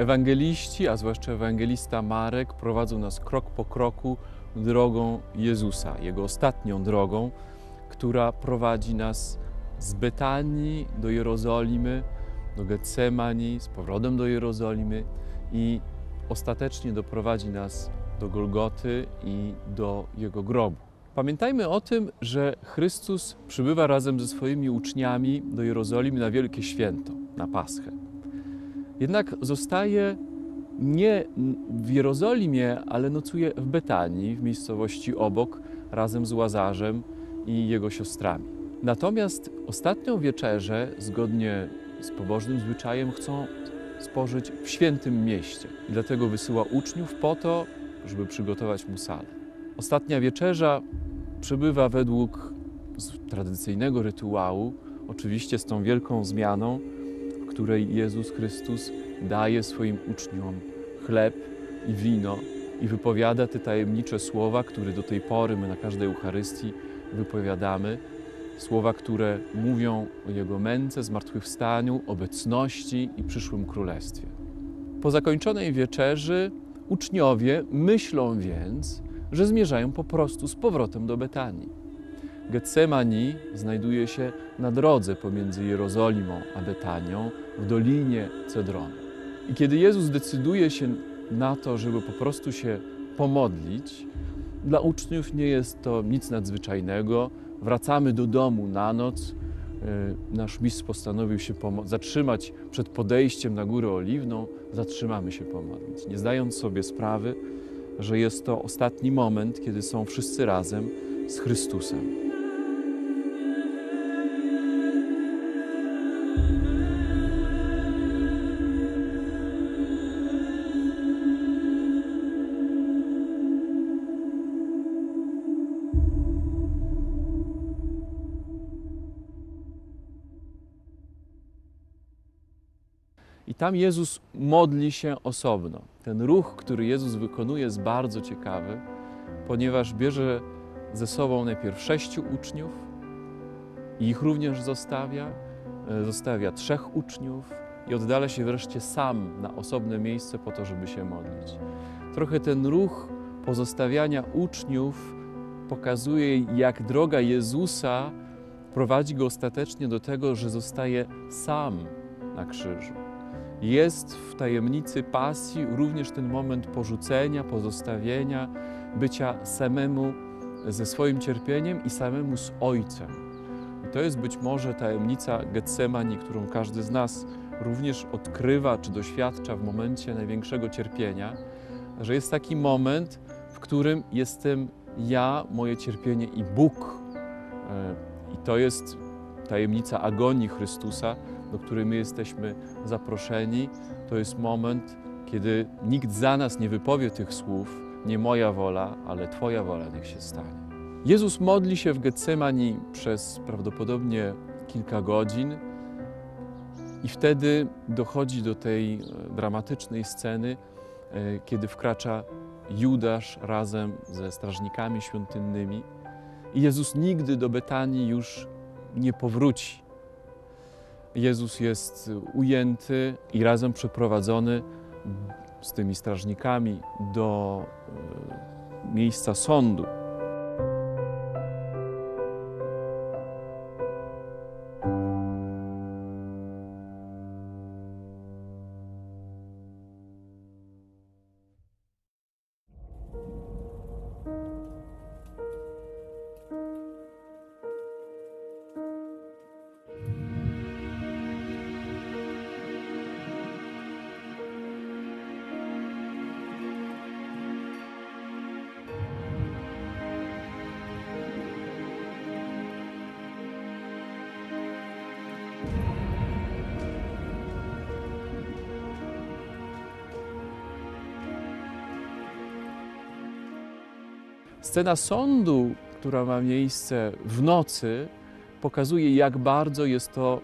Ewangeliści, a zwłaszcza ewangelista Marek, prowadzą nas krok po kroku drogą Jezusa, jego ostatnią drogą, która prowadzi nas z Betanii do Jerozolimy, do Getsemani, z powrotem do Jerozolimy i ostatecznie doprowadzi nas do Golgoty i do jego grobu. Pamiętajmy o tym, że Chrystus przybywa razem ze swoimi uczniami do Jerozolimy na Wielkie Święto, na Paschę. Jednak zostaje nie w Jerozolimie, ale nocuje w Betanii, w miejscowości obok, razem z Łazarzem i jego siostrami. Natomiast ostatnią wieczerzę, zgodnie z pobożnym zwyczajem, chcą spożyć w świętym mieście. I dlatego wysyła uczniów po to, żeby przygotować mu salę. Ostatnia wieczerza przebywa według tradycyjnego rytuału, oczywiście z tą wielką zmianą, której Jezus Chrystus daje swoim uczniom chleb i wino i wypowiada te tajemnicze słowa, które do tej pory my na każdej Eucharystii wypowiadamy. Słowa, które mówią o Jego męce, zmartwychwstaniu, obecności i przyszłym królestwie. Po zakończonej wieczerzy uczniowie myślą więc, że zmierzają po prostu z powrotem do Betanii. Getsemani znajduje się na drodze pomiędzy Jerozolimą a Betanią, w dolinie Cedronu. I kiedy Jezus decyduje się na to, żeby po prostu się pomodlić, dla uczniów nie jest to nic nadzwyczajnego. Wracamy do domu na noc. E, nasz mistrz postanowił się zatrzymać przed podejściem na Górę Oliwną. Zatrzymamy się pomodlić, nie zdając sobie sprawy, że jest to ostatni moment, kiedy są wszyscy razem z Chrystusem. Tam Jezus modli się osobno. Ten ruch, który Jezus wykonuje, jest bardzo ciekawy, ponieważ bierze ze sobą najpierw sześciu uczniów i ich również zostawia. E, zostawia trzech uczniów i oddala się wreszcie sam na osobne miejsce po to, żeby się modlić. Trochę ten ruch pozostawiania uczniów pokazuje, jak droga Jezusa prowadzi go ostatecznie do tego, że zostaje sam na krzyżu. Jest w tajemnicy pasji również ten moment porzucenia, pozostawienia, bycia samemu ze swoim cierpieniem i samemu z Ojcem. I to jest być może tajemnica Getsemani, którą każdy z nas również odkrywa czy doświadcza w momencie największego cierpienia, że jest taki moment, w którym jestem ja, moje cierpienie i Bóg. E, I to jest tajemnica agonii Chrystusa, do której my jesteśmy zaproszeni, to jest moment, kiedy nikt za nas nie wypowie tych słów, nie moja wola, ale Twoja wola niech się stanie. Jezus modli się w Getsemani przez prawdopodobnie kilka godzin i wtedy dochodzi do tej e, dramatycznej sceny, e, kiedy wkracza Judasz razem ze strażnikami świątynnymi i Jezus nigdy do Betanii już nie powróci. Jezus jest ujęty i razem przeprowadzony z tymi strażnikami do e, miejsca sądu. Scena sądu, która ma miejsce w nocy, pokazuje, jak bardzo jest to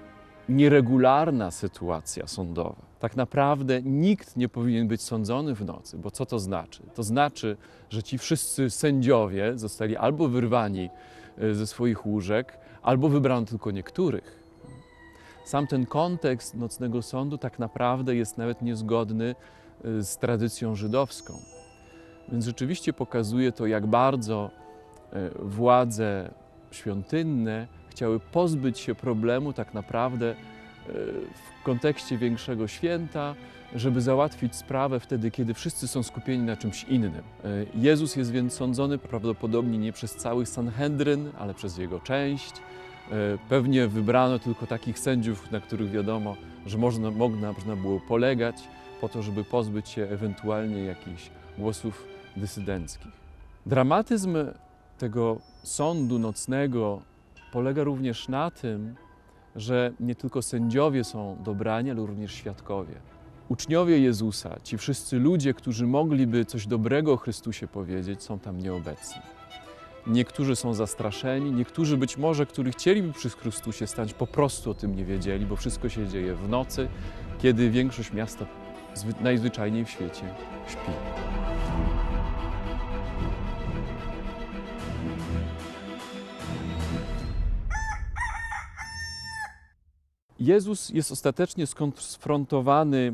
nieregularna sytuacja sądowa. Tak naprawdę nikt nie powinien być sądzony w nocy, bo co to znaczy? To znaczy, że ci wszyscy sędziowie zostali albo wyrwani e, ze swoich łóżek, albo wybrano tylko niektórych. sam ten kontekst nocnego sądu tak naprawdę jest nawet niezgodny y, z tradycją żydowską. Więc rzeczywiście pokazuje to, jak bardzo y, władze świątynne chciały pozbyć się problemu tak naprawdę y, w kontekście większego święta, żeby załatwić sprawę wtedy, kiedy wszyscy są skupieni na czymś innym. Jezus jest więc sądzony prawdopodobnie nie przez cały Sanhedryn, ale przez jego część. E, pewnie wybrano tylko takich sędziów, na których wiadomo, że można, można było polegać, po to, żeby pozbyć się ewentualnie jakichś głosów dysydenckich. Dramatyzm tego sądu nocnego polega również na tym, że nie tylko sędziowie są dobrani, ale również świadkowie. Uczniowie Jezusa, ci wszyscy ludzie, którzy mogliby coś dobrego o Chrystusie powiedzieć, są tam nieobecni. Niektórzy są zastraszeni, niektórzy być może, którzy chcieliby przy Chrystusie stać, po prostu o tym nie wiedzieli, bo wszystko się dzieje w nocy, kiedy większość miasta najzwyczajniej w świecie śpi. Jezus jest ostatecznie skonfrontowany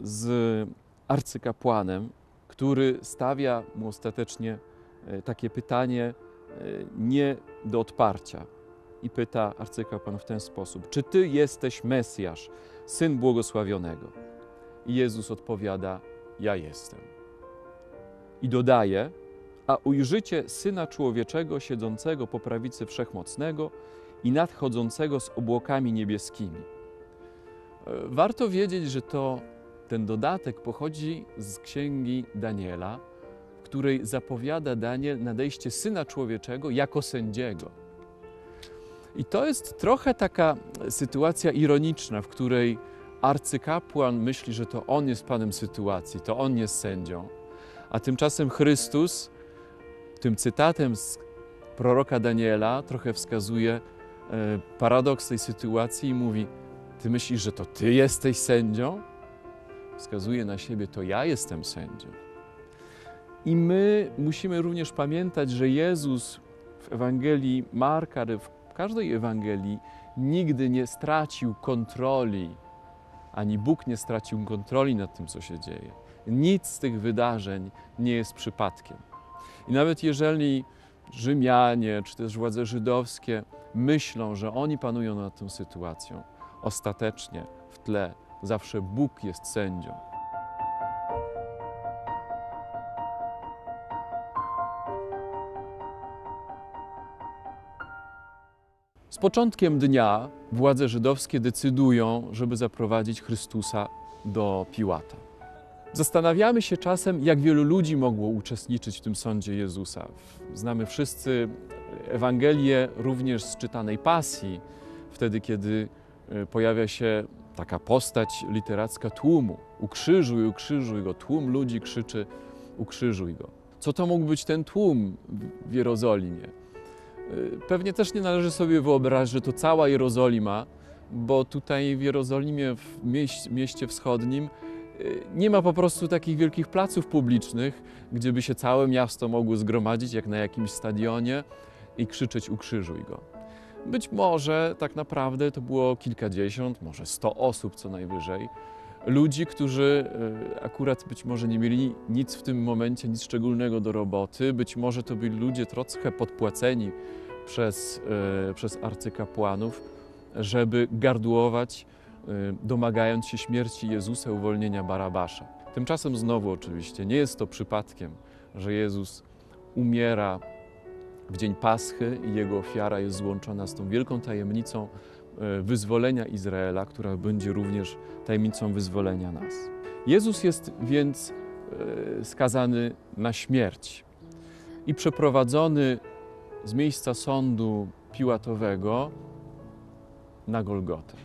z arcykapłanem, który stawia mu ostatecznie e, takie pytanie, E, nie do odparcia. I pyta arcykapłan w ten sposób: Czy ty jesteś Mesjasz, syn błogosławionego? I Jezus odpowiada: Ja jestem. I dodaje: A ujrzycie syna człowieczego siedzącego po prawicy wszechmocnego i nadchodzącego z obłokami niebieskimi. E, warto wiedzieć, że to ten dodatek pochodzi z księgi Daniela której zapowiada Daniel nadejście Syna Człowieczego jako sędziego. I to jest trochę taka sytuacja ironiczna, w której arcykapłan myśli, że to on jest panem sytuacji, to on jest sędzią, a tymczasem Chrystus tym cytatem z proroka Daniela trochę wskazuje paradoks tej sytuacji i mówi: Ty myślisz, że to ty jesteś sędzią? Wskazuje na siebie, to ja jestem sędzią. I my musimy również pamiętać, że Jezus w Ewangelii Marka, w każdej Ewangelii nigdy nie stracił kontroli, ani Bóg nie stracił kontroli nad tym, co się dzieje. Nic z tych wydarzeń nie jest przypadkiem. I nawet jeżeli Rzymianie czy też władze żydowskie myślą, że oni panują nad tą sytuacją, ostatecznie w tle zawsze Bóg jest sędzią. Z początkiem dnia władze żydowskie decydują, żeby zaprowadzić Chrystusa do Piłata. Zastanawiamy się czasem, jak wielu ludzi mogło uczestniczyć w tym sądzie Jezusa. Znamy wszyscy Ewangelię również z czytanej pasji, wtedy kiedy e, pojawia się taka postać literacka tłumu. Ukrzyżuj, ukrzyżuj go. Tłum ludzi krzyczy, ukrzyżuj go. Co to mógł być ten tłum w Jerozolimie? Y, pewnie też nie należy sobie wyobrazić, że to cała Jerozolima, bo tutaj w Jerozolimie, w mieście, wschodnim, y, nie ma po prostu takich wielkich placów publicznych, gdzie by się całe miasto mogło zgromadzić, jak na jakimś stadionie i krzyczeć ukrzyżuj go. Być może tak naprawdę to było kilkadziesiąt, może sto osób co najwyżej. Ludzi, którzy y, akurat być może nie mieli nic w tym momencie, nic szczególnego do roboty. Być może to byli ludzie trochę podpłaceni przez, e, przez arcykapłanów, żeby gardłować, e, domagając się śmierci Jezusa, uwolnienia Barabasza. Tymczasem znowu oczywiście nie jest to przypadkiem, że Jezus umiera w dzień Paschy i jego ofiara jest złączona z tą wielką tajemnicą e, wyzwolenia Izraela, która będzie również tajemnicą wyzwolenia nas. Jezus jest więc skazany na śmierć i przeprowadzony z miejsca sądu Piłatowego na Golgotę.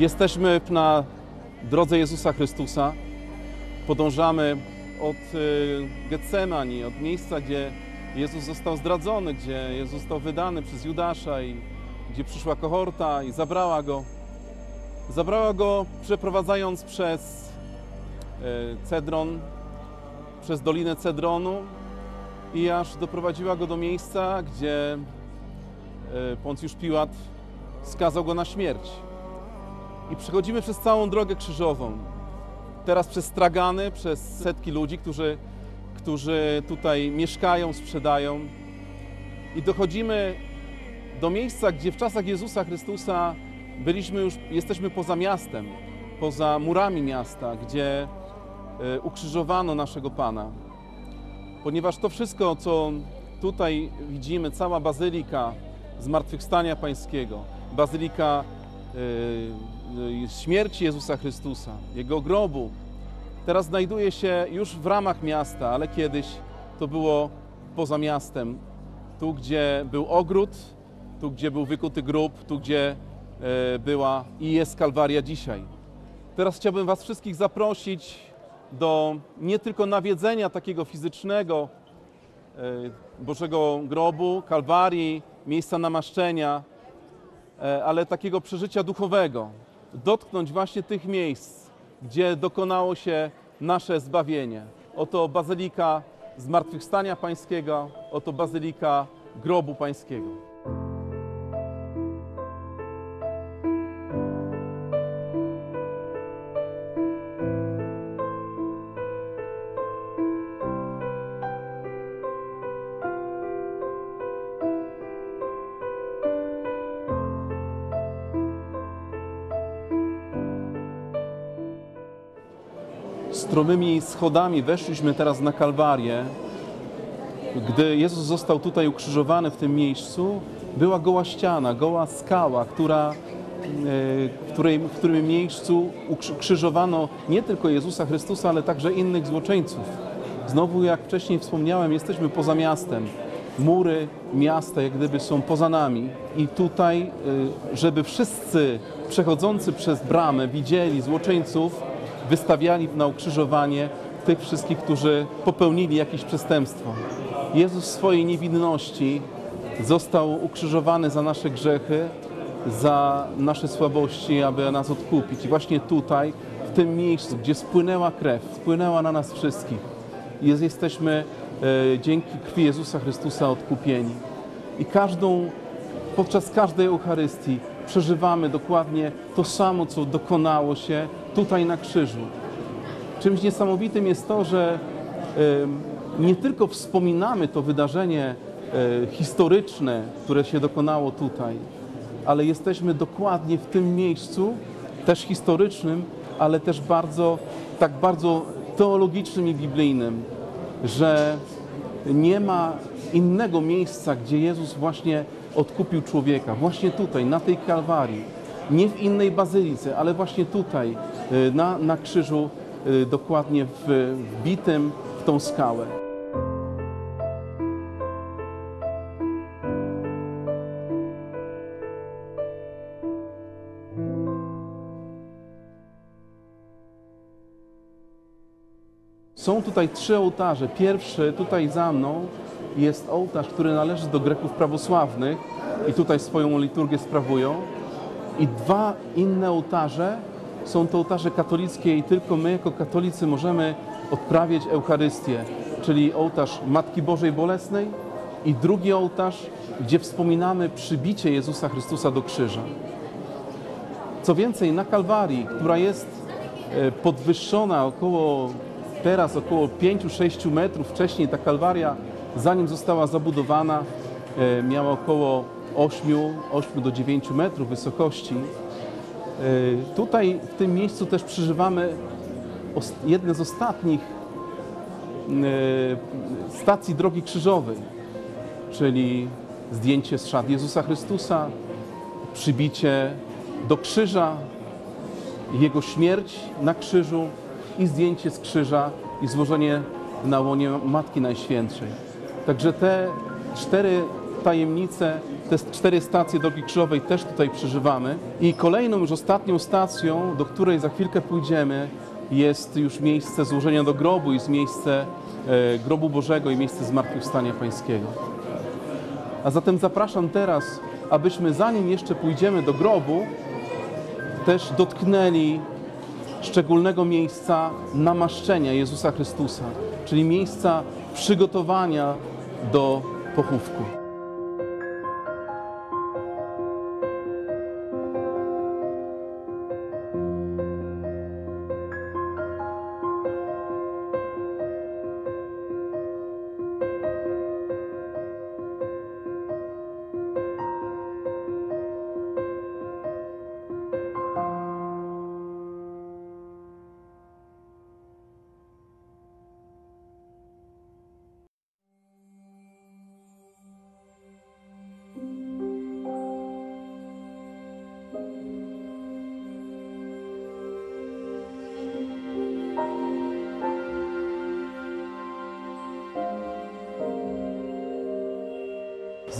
Jesteśmy na drodze Jezusa Chrystusa. Podążamy od y, Getsemani, od miejsca, gdzie Jezus został zdradzony, gdzie Jezus został wydany przez Judasza i gdzie przyszła kohorta i zabrała go. Zabrała go przeprowadzając przez y, Cedron, przez Dolinę Cedronu i aż doprowadziła go do miejsca, gdzie y, Poncjusz Piłat skazał go na śmierć. I przechodzimy przez całą drogę krzyżową. Teraz przez stragany, przez setki ludzi, którzy, którzy tutaj mieszkają, sprzedają. I dochodzimy do miejsca, gdzie w czasach Jezusa Chrystusa byliśmy już, jesteśmy poza miastem, poza murami miasta, gdzie e, ukrzyżowano naszego Pana. Ponieważ to wszystko, co tutaj widzimy, cała bazylika Zmartwychwstania Pańskiego, bazylika y, śmierci Jezusa Chrystusa, Jego grobu, teraz znajduje się już w ramach miasta, ale kiedyś to było poza miastem. Tu, gdzie był ogród, tu, gdzie był wykuty grób, tu, gdzie e, była i jest Kalwaria dzisiaj. Teraz chciałbym Was wszystkich zaprosić do nie tylko nawiedzenia takiego fizycznego e, Bożego grobu, Kalwarii, miejsca namaszczenia, e, ale takiego przeżycia duchowego. Dotknąć właśnie tych miejsc, gdzie dokonało się nasze zbawienie. Oto Bazylika Zmartwychwstania Pańskiego, oto Bazylika Grobu Pańskiego. Stromymi schodami weszliśmy teraz na Kalwarię. Gdy Jezus został tutaj ukrzyżowany w tym miejscu, była goła ściana, goła skała, która, e, w, której, w którym miejscu ukrzyżowano nie tylko Jezusa Chrystusa, ale także innych złoczyńców. Znowu, jak wcześniej wspomniałem, jesteśmy poza miastem. Mury miasta jak gdyby są poza nami i tutaj, e, żeby wszyscy przechodzący przez bramę widzieli złoczyńców, wystawiali na ukrzyżowanie tych wszystkich, którzy popełnili jakieś przestępstwo. Jezus w swojej niewinności został ukrzyżowany za nasze grzechy, za nasze słabości, aby nas odkupić. I właśnie tutaj, w tym miejscu, gdzie spłynęła krew, spłynęła na nas wszystkich, jest, jesteśmy e, dzięki krwi Jezusa Chrystusa odkupieni. I każdą, podczas każdej Eucharystii przeżywamy dokładnie to samo, co dokonało się tutaj na krzyżu. Czymś niesamowitym jest to, że nie tylko wspominamy to wydarzenie e, historyczne, które się dokonało tutaj, ale jesteśmy dokładnie w tym miejscu, też historycznym, ale też bardzo, tak bardzo teologicznym i biblijnym, że nie ma innego miejsca, gdzie Jezus właśnie odkupił człowieka, właśnie tutaj, na tej Kalwarii nie w innej bazylice, ale właśnie tutaj, y, na, na krzyżu, y, dokładnie wbitym w tą skałę. Są tutaj trzy ołtarze. Pierwszy tutaj za mną jest ołtarz, który należy do Greków prawosławnych i tutaj swoją liturgię sprawują. I dwa inne ołtarze są to ołtarze katolickie i tylko my jako katolicy możemy odprawiać Eucharystię, czyli ołtarz Matki Bożej Bolesnej i drugi ołtarz, gdzie wspominamy przybicie Jezusa Chrystusa do krzyża. Co więcej, na Kalwarii, która jest e, podwyższona około teraz około 5-6 metrów wcześniej ta Kalwaria, zanim została zabudowana, e, miała około 8, 8 do 9 metrów wysokości. E, tutaj w tym miejscu też przeżywamy jedne z ostatnich e, stacji drogi krzyżowej, czyli zdjęcie z szat Jezusa Chrystusa, przybicie do krzyża, Jego śmierć na krzyżu i zdjęcie z krzyża i złożenie na łonie Matki Najświętszej. Także te cztery tajemnice, te cztery stacje drogi krzyżowej też tutaj przeżywamy. I kolejną, już ostatnią stacją, do której za chwilkę pójdziemy, jest już miejsce złożenia do grobu, jest miejsce e, grobu Bożego i miejsce zmartwychwstania Pańskiego. A zatem zapraszam teraz, abyśmy zanim jeszcze pójdziemy do grobu, też dotknęli szczególnego miejsca namaszczenia Jezusa Chrystusa, czyli miejsca przygotowania do pochówku.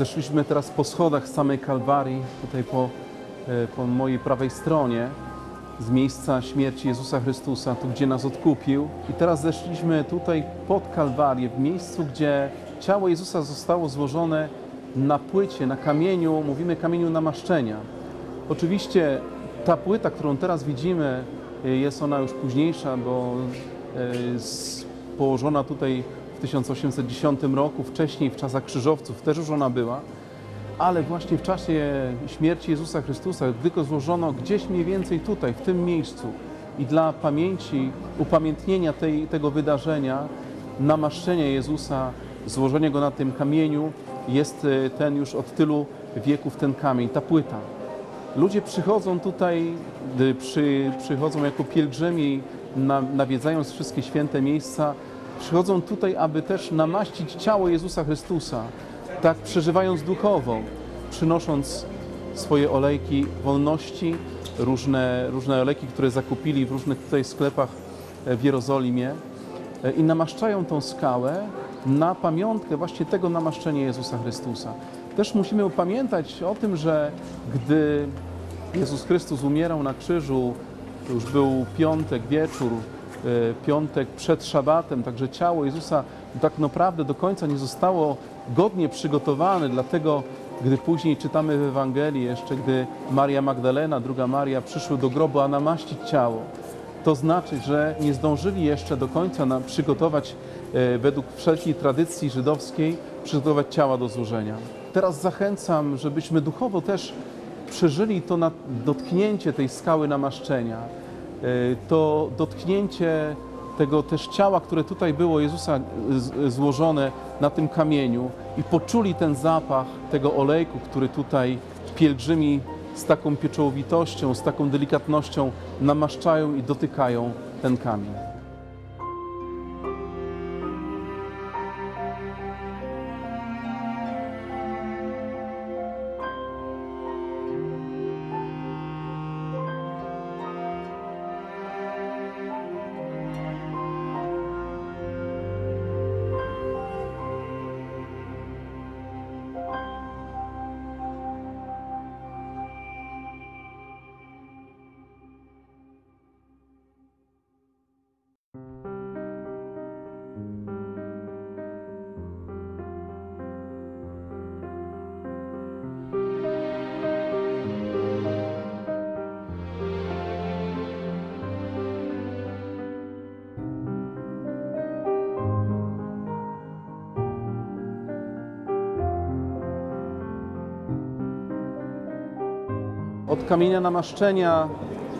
Zeszliśmy teraz po schodach samej Kalwarii, tutaj po, e, po mojej prawej stronie, z miejsca śmierci Jezusa Chrystusa, tu gdzie nas odkupił. I teraz zeszliśmy tutaj pod Kalwarię, w miejscu, gdzie ciało Jezusa zostało złożone na płycie, na kamieniu, mówimy kamieniu namaszczenia. Oczywiście ta płyta, którą teraz widzimy, e, jest ona już późniejsza, bo e, położona tutaj 1810 roku, wcześniej w czasach krzyżowców też już ona była, ale właśnie w czasie śmierci Jezusa Chrystusa, gdy go złożono gdzieś mniej więcej tutaj, w tym miejscu i dla pamięci, upamiętnienia tej, tego wydarzenia, namaszczenia Jezusa, złożenia go na tym kamieniu, jest e, ten już od tylu wieków ten kamień, ta płyta. Ludzie przychodzą tutaj, przy, przychodzą jako pielgrzymi, na, nawiedzając wszystkie święte miejsca, przychodzą tutaj, aby też namaścić ciało Jezusa Chrystusa, tak przeżywając duchowo, przynosząc swoje olejki wolności, różne, różne olejki, które zakupili w różnych tutaj sklepach e, w Jerozolimie e, i namaszczają tą skałę na pamiątkę właśnie tego namaszczenia Jezusa Chrystusa. Też musimy pamiętać o tym, że gdy Jezus Chrystus umierał na krzyżu, to już był piątek, wieczór, piątek przed szabatem, także ciało Jezusa tak naprawdę do końca nie zostało godnie przygotowane, dlatego gdy później czytamy w Ewangelii jeszcze, gdy Maria Magdalena, druga Maria przyszły do grobu, a namaścić ciało, to znaczy, że nie zdążyli jeszcze do końca na, przygotować e, według wszelkiej tradycji żydowskiej, przygotować ciała do złożenia. Teraz zachęcam, żebyśmy duchowo też przeżyli to dotknięcie tej skały namaszczenia, e, to dotknięcie tego też ciała, które tutaj było Jezusa złożone na tym kamieniu i poczuli ten zapach tego olejku, który tutaj pielgrzymi z taką pieczołowitością, z taką delikatnością namaszczają i dotykają ten kamień. Od kamienia namaszczenia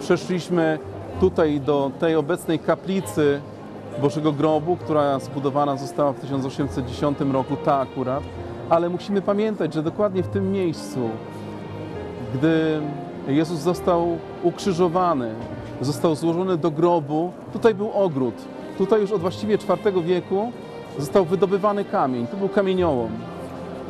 przeszliśmy tutaj do tej obecnej kaplicy Bożego Grobu, która zbudowana została w 1810 roku, ta akurat. Ale musimy pamiętać, że dokładnie w tym miejscu, gdy Jezus został ukrzyżowany, został złożony do grobu, tutaj był ogród. Tutaj już od właściwie IV wieku został wydobywany kamień. Tu był kamieniołom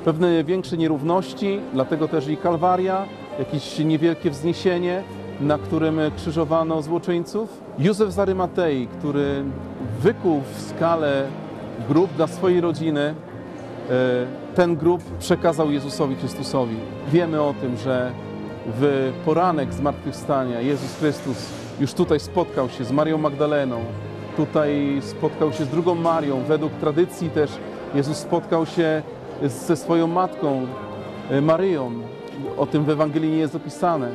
pewne większe nierówności, dlatego też i Kalwaria, jakieś niewielkie wzniesienie, na którym krzyżowano złoczyńców. Józef z Arymatei, który wykuł w skale grób dla swojej rodziny, ten grób przekazał Jezusowi Chrystusowi. Wiemy o tym, że w poranek zmartwychwstania Jezus Chrystus już tutaj spotkał się z Marią Magdaleną, tutaj spotkał się z drugą Marią. Według tradycji też Jezus spotkał się ze swoją matką e, Maryją. O tym w Ewangelii nie jest opisane,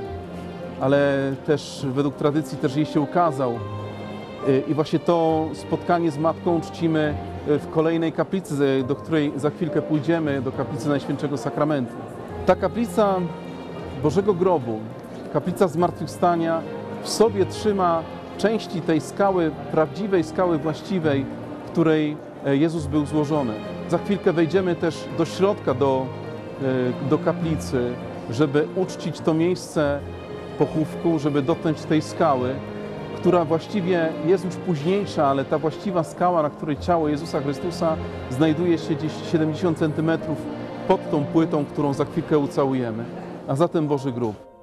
ale też według tradycji też jej się ukazał. E, I właśnie to spotkanie z matką czcimy e, w kolejnej kaplicy, do której za chwilkę pójdziemy, do kaplicy Najświętszego Sakramentu. Ta kaplica Bożego Grobu, kaplica Zmartwychwstania w sobie trzyma części tej skały, prawdziwej skały właściwej, której e, Jezus był złożony. Za chwilkę wejdziemy też do środka, do, e, do kaplicy, żeby uczcić to miejsce pochówku, żeby dotknąć tej skały, która właściwie jest już późniejsza, ale ta właściwa skała, na której ciało Jezusa Chrystusa znajduje się gdzieś 70 cm pod tą płytą, którą za chwilkę ucałujemy. A zatem Boży Grób.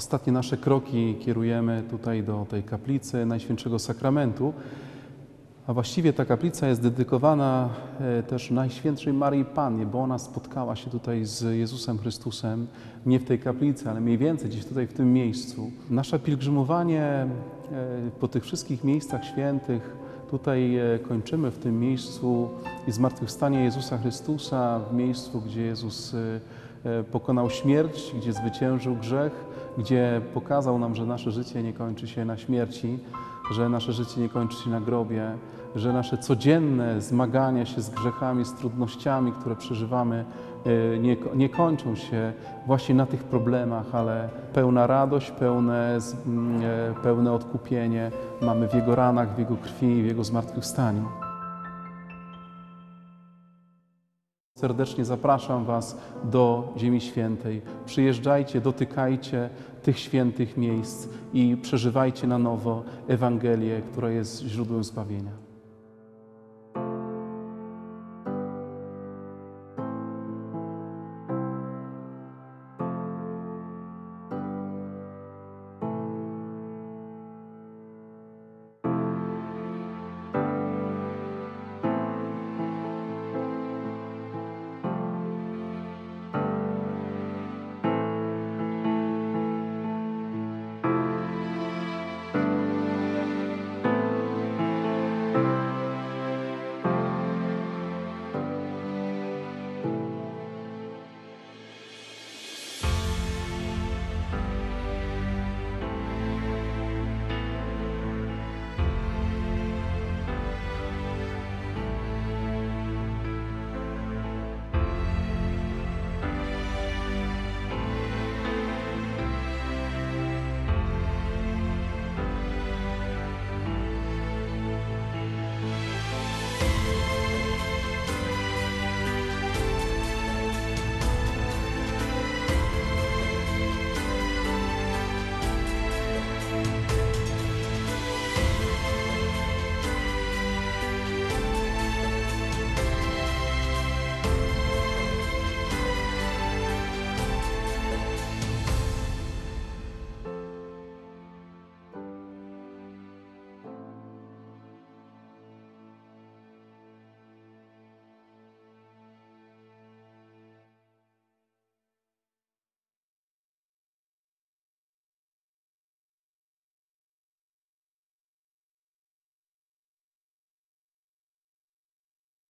Ostatnie nasze kroki kierujemy tutaj do tej kaplicy Najświętszego Sakramentu, a właściwie ta kaplica jest dedykowana e, też Najświętszej Maryi Pannie, bo ona spotkała się tutaj z Jezusem Chrystusem, nie w tej kaplicy, ale mniej więcej gdzieś tutaj w tym miejscu. Nasze pielgrzymowanie e, po tych wszystkich miejscach świętych tutaj e, kończymy w tym miejscu i zmartwychwstanie Jezusa Chrystusa, w miejscu, gdzie Jezus pokonał śmierć, gdzie zwyciężył grzech, gdzie pokazał nam, że nasze życie nie kończy się na śmierci, że nasze życie nie kończy się na grobie, że nasze codzienne zmagania się z grzechami, z trudnościami, które przeżywamy, e, nie, nie kończą się właśnie na tych problemach, ale pełna radość, pełne, mm, e, pełne odkupienie mamy w Jego ranach, w Jego krwi, w Jego zmartwychwstaniu. Serdecznie zapraszam Was do Ziemi Świętej. Przyjeżdżajcie, dotykajcie tych świętych miejsc i przeżywajcie na nowo Ewangelię, która jest źródłem zbawienia.